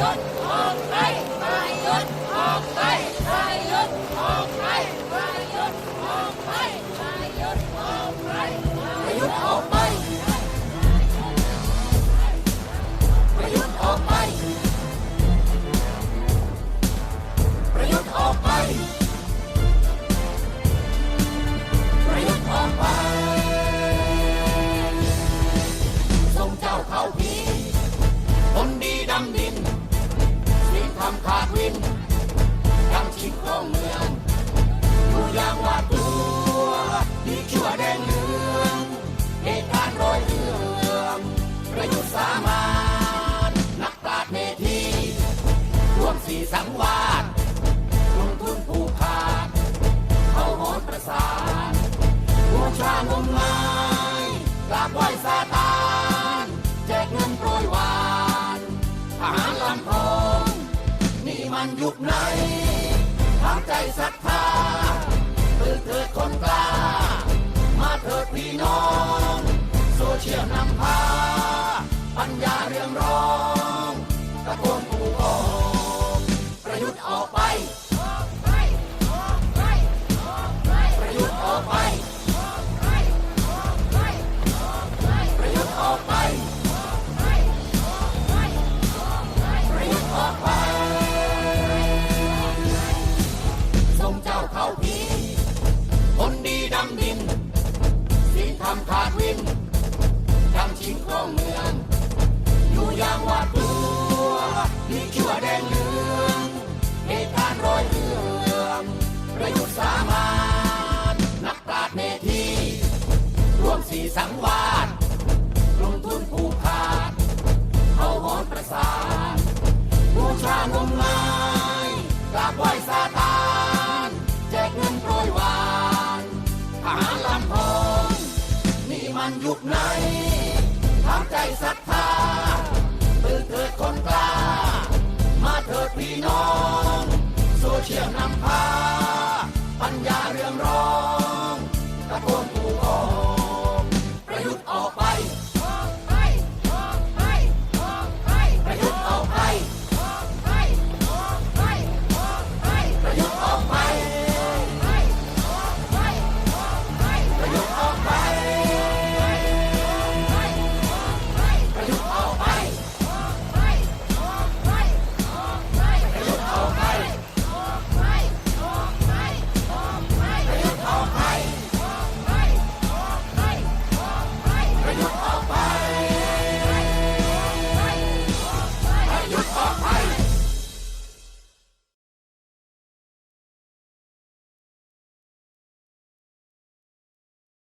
Cut! สามารนักปราชญ์เมธีร่วมสี่สังวาสลงทุนผูกขาดเขาโหดประสานผู้ชางมงายกราบไหว้ซาตานแจกเงินโปรยวานอาหารลำพงนี่มันยุคไหน เจ้าเข้าพีคนดีดำดินสิ่งทำขาดวินทำชิงของเมือง อยู่อย่างหวาดกลัวมีชั่วแดงเหลืองเหตุการณ์รอยเรื่องประยุทธ์สามารถนักปราชญ์เมธีร่วมสีสังวาสลงทุนผูกขาด เขาหอนประสานบูชางม ยุคไหนทำใจศรัทธาตื่นเถิดคนกล้า มาเถิดพี่น้อง โซเชียลนำพา